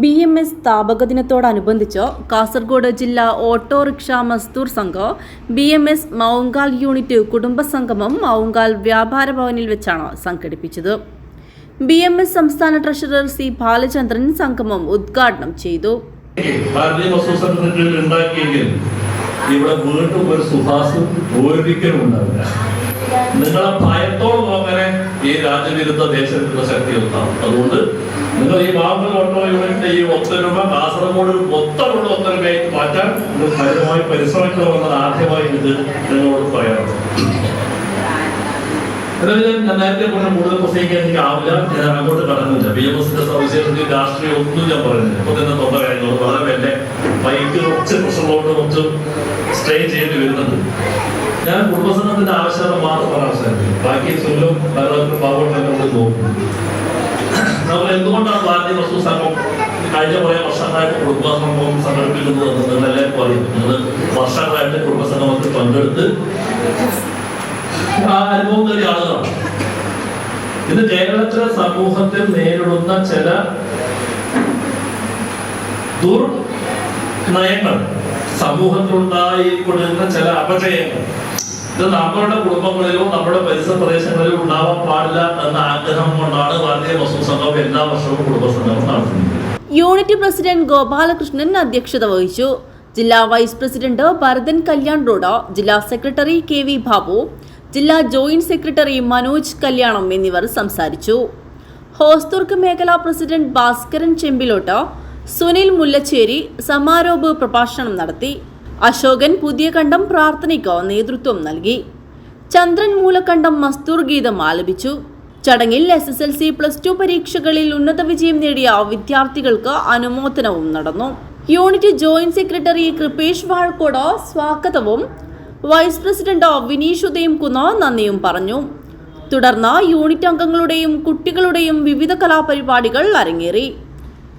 B M S സ്ഥാപക ദിനത്തോടനുബന്ധിച്ച് കാസർഗോഡ് ജില്ലാ autorickshaw Mazdoor Sangham B M S Mavungal unit കുടുംബസംഗമം Mavungal വ്യാപാര ഭവനിൽ വെച്ചാണ് സംഘടിപ്പിച്ചത്. ബി എം എസ് സംസ്ഥാന ട്രഷറർ സി ബാലചന്ദ്രൻ സംഗമം ഉദ്ഘാടനം ചെയ്തു. നിങ്ങളെ അങ്ങനെ ഈ രാജ്യവിരുദ്ധ ദേശവിരുദ്ധ ശക്തി ഒന്നാണ്. അതുകൊണ്ട് നിങ്ങൾ ഈ ബാബൽ ഓട്ടോ യൂണിറ്റിന്റെ ഈ ഒത്തൊരുമ കാസർഗോഡ് മൊത്തമുള്ള ഒത്തൊരുമയായിട്ട് മാറ്റാൻ നിങ്ങൾ കഠിനമായി പരിശ്രമിക്കണമെന്നത് ആദ്യമായി ഇത് നിങ്ങളോട് പറയാറുണ്ട് ഞാൻ നേരത്തെ പറഞ്ഞ കൂടുതൽ പ്രസംഗിക്കാൻ എനിക്ക് ആവില്ല. ഞാൻ അങ്ങോട്ട് കടന്നില്ല ബി എം എസിന്റെ സവിശേഷത രാഷ്ട്രീയം ഒന്നും ഞാൻ പറഞ്ഞില്ല അപ്പൊ തന്നെ തൊണ്ട കാര്യങ്ങളോട് വളരെ എന്റെ ബൈക്ക് കുറച്ച് പ്രശ്നമുള്ളതുകൊണ്ട് കുറച്ച് സ്ട്രെയിൻ ചെയ്യേണ്ടി വരുന്നുണ്ട്. ഞാൻ കുടുംബസംഘത്തിന്റെ ആവശ്യകത മാത്രം ആവശ്യമാക്കുന്നത് ബാക്കി സുല്ലും പലർക്കും ബാബുട്ടിനും നമ്മൾ നോക്കും. നമ്മൾ എന്തുകൊണ്ടാണ് ഭാരതീയ വസ്തു സംഘം കഴിഞ്ഞ കുറെ വർഷങ്ങളായിട്ട് കുടുംബസംഘം സംഘടിപ്പിക്കുന്നത് എന്ന് നിങ്ങൾ എല്ലാവർക്കും അറിയും. നിങ്ങൾ വർഷങ്ങളായിട്ട് കുടുംബസംഗമത്തിൽ പങ്കെടുത്ത് ആ അനുഭവം നേടിയ ആളുകളാണ്. ഇത് കേരളത്തിലെ സമൂഹത്തിൽ നേരിടുന്ന ചില ദുർനയങ്ങൾ സമൂഹത്തിലുണ്ടായിക്കൊണ്ടിരുന്ന ചില അപജയങ്ങൾ ഇത് നമ്മളുടെ കുടുംബങ്ങളിലോ നമ്മുടെ പരിസര പ്രദേശങ്ങളിലോ ഉണ്ടാവാൻ പാടില്ല എന്ന ആഗ്രഹം കൊണ്ടാണ് ഭാരതീയ വസ്തു സംഘം എല്ലാ വർഷവും കുടുംബസംഗമം നടത്തുന്നത്. യൂണിറ്റ് പ്രസിഡന്റ് ഗോപാലകൃഷ്ണൻ അധ്യക്ഷത വഹിച്ചു. ജില്ലാ വൈസ് പ്രസിഡന്റ് ഭരതൻ കല്യാൺ റോഡ ജില്ലാ സെക്രട്ടറി കെ വി ബാബു ജില്ലാ ജോയിന്റ് സെക്രട്ടറി മനോജ് കല്യാണം എന്നിവർ സംസാരിച്ചു. ഹോസ്തുർക്ക് മേഖലാ പ്രസിഡന്റ് ഭാസ്കരൻ ചെമ്പിലോട്ട് സുനിൽ മുല്ലച്ചേരി സമാരോപ് പ്രഭാഷണം നടത്തി. അശോകൻ പുതിയ കണ്ടം പ്രാർത്ഥനയ്ക്ക് നേതൃത്വം നൽകി. ചന്ദ്രൻ മൂലക്കണ്ടം മസ്തൂർ ഗീതം ആലപിച്ചു. ചടങ്ങിൽ S S L C plus two പരീക്ഷകളിൽ ഉന്നത വിജയം നേടിയ വിദ്യാർത്ഥികൾക്ക് അനുമോദനവും നടന്നു. Unit joint secretary Kripesh Vazhakkode സ്വാഗതവും. വൈസ് പ്രസിഡന്റ് വിനീഷ് ഉദയം കുന്ന നന്ദിയും പറഞ്ഞു. തുടർന്ന് യൂണിറ്റ് അംഗങ്ങളുടെയും കുട്ടികളുടെയും വിവിധ കലാപരിപാടികൾ അരങ്ങേറി.